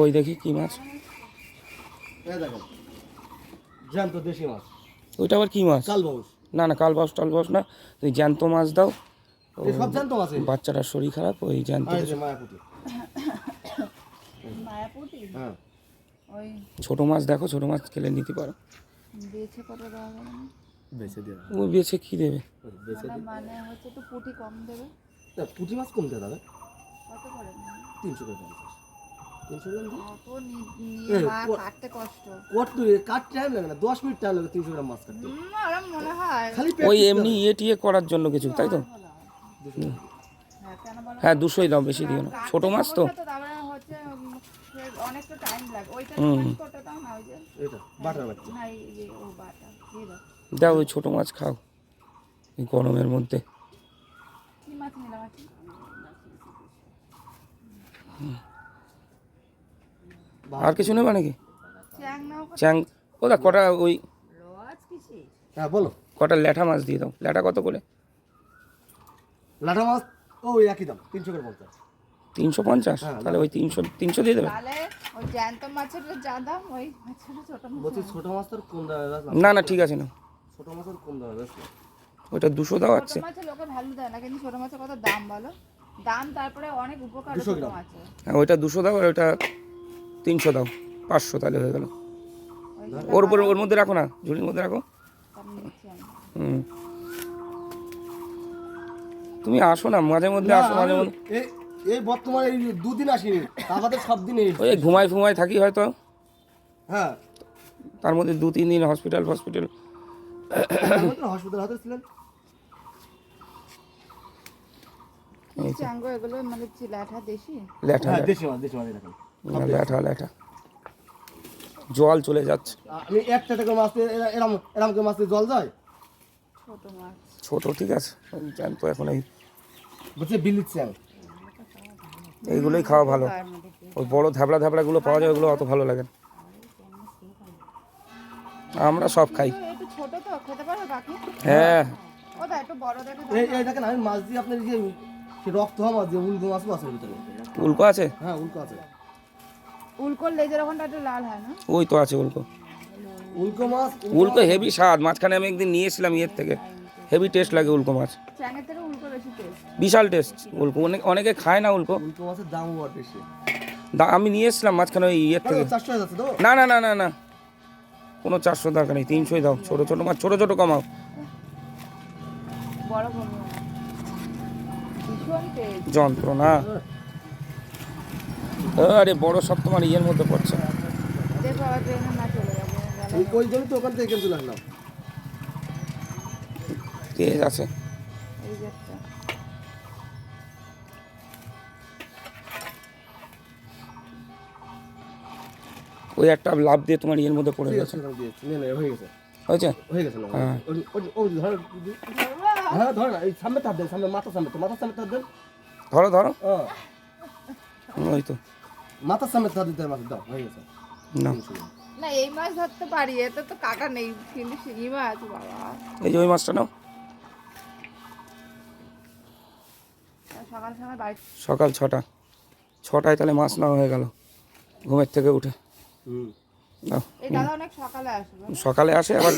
ওই দেখি কি মাছ। জ্যান্ত দেশি মাছ। ওইটা আবার কি মাছ? কাল না না কাল বাস টাল বাস না। তুই জ্যান্ত মাছ দাও। সব জ্যান্ত মাছ বাচ্চাটার শরীর খারাপ ওই জ্যান্ত মায়াপুটি। মায়াপুটি? হ্যাঁ। ওই ছোট মাছ দেখো ছোট মাছ খেলে নিতে পারো। বেছে কত দেওয়া বেছে দিয়ে ও বেছে কি দেবে? বেছে মানে হচ্ছে একটু পুটি কম দেবে। না পুঁটি মাছ কমতে দাদা কত করে? তিনশো করে পঞ্চাশ। তিনশো গ্রাম কত কাট টাইম লাগে না দশ মিনিট টাইম লাগে তিনশো গ্রাম মাছ কাটতে। হুম, আমার মনে হয় খালি ওই এমনি ইয়ে টিয়ে করার জন্য কিছু তাই তো? হ্যাঁ হ্যাঁ দুশোই দাও বেশি দিও না। ছোট মাছ তো। হুম। ওটা দাও ওই ছোট মাছ খাও এই গরমের মধ্যে। কি মাছ নিলাম আছে আর কিছু নেবা নাকি? চ্যাং চ্যাং ওটা কটা ওই হ্যাঁ বলো। কটা ল্যাঠা মাছ দিয়ে দাও। ল্যাঠা কত করে? লাঠা মাছ ওই একই দাম তিনশো করে পঞ্চাশ। তিনশো পঞ্চাশ? হ্যাঁ, তাহলে ওই তিনশো তিনশো দিয়ে দেবে? মাছের মাছের না না ঠিক আছে না। ছোট মাছ তোর কম দামে বেচলাম ওইটা দুশো দাও আছে। লোকে ভ্যালু দেয় না কিন্তু ছোট মাছের কত দাম বলো? দাম তারপরে অনেক উপকার। মাছের। হ্যাঁ ওইটা দুশো দাও আর ওইটা তিনশো দাও পাঁচশো তাহলে হয়ে গেল। ওর উপরে ওর মধ্যে রাখো না ঝুড়ির মধ্যে রাখো। হুম। তুমি আসো না মাঝে মধ্যে আসো মাঝে মধ্যে এই এই বর্তমানে এই দুদিন আসিনি তারপরে সব দিন ওই ঘুমাই ফুমাই থাকি হয়তো। হ্যাঁ। তার মধ্যে দু তিন দিন হসপিটাল হসপিটাল হসপিটাল হাতে ছিলেন? চাঙ্গ এগুলো মানে দেশি? ল্যাঠা দেশি দেশি ল্যাঠা ল্যাঠা জল চলে যাচ্ছে। আমি একটা থেকে মাছ দিয়ে এরা- এরম এরম করে মাছ দিয়ে জল যায়? ছোট মাছ। ঠিক আছে। জ্যান্ত এখন এই বলছে বিলির চ্যাং এইগুলোই খাওয়া ভালো? ওই বড় ধাবলা ধাবলাগুলো পাওয়া যায় ওগুলো অত ভালো লাগে না। আমরা সব খাই। কিন্তু একটু ছোট তো খেতে পারবে বাকি? হ্যাঁ। মাছ দিয়ে আপনার সে রক্ত হওয়া মাছ দিয়ে উলকো মাছও আছে উল্কো আছে? হ্যাঁ উলকো আছে। উল্কোর লেজের ওখানটা একটু লাল হয় না? ওই তো আছে উল্কো। উলকো মাছ? উল্কো হেভি স্বাদ মাঝখানে আমি একদিন নিয়ে এসেছিলাম ইয়ের থেকে। হেভি টেস্ট লাগে উল্কো মাছ। বিশাল টেস্ট উল্কো। অনেক অনেকে খায় না উল্কো। উলকো মাছের দামও বড় বেশি। দা- আমি নিয়ে এসেছিলাম মাঝখানে ওই ইয়ের থেকে। না না না না না। কোনো চারশো দরকার নেই তিনশোই দাও। ছোটো ছোটো মাছ ছোটো ছোটো কমাও। বড় বড় যন্ত্রণা। আরে বড় সব তোমার ইয়ের মধ্যে পড়ছে। ওই জন্য তো ওখান থেকে তেজ আছে। ওই একটা লাভ দিয়ে তোমার ইয়ের মধ্যে পড়ে গেছে। হয়ে গেছে হয়েছে? হয়ে। গেছে হ্যাঁ। ধর ধর সামনে তার দেন সামনে মাথার সামনে তো মাথার সামনে তার দেন। ধরো ধরো। হ্যাঁ। ওই তো। মাথার সামনে দিতে মাথার দাও হয়ে গেছে। না। না এই মাছ ধরতে পারি এতে তো কাটা নেই কিন্তু শিঙি মাছ বাবা। এই যে ওই মাছটা নাও। সকাল সকাল বাড়ি সকাল ছটা। ছটায় তাহলে মাছ নেওয়া হয়ে গেল। ঘুমের থেকে উঠে। হুম। এই দাদা অনেক সকালে আসবে। সকালে আসে আবার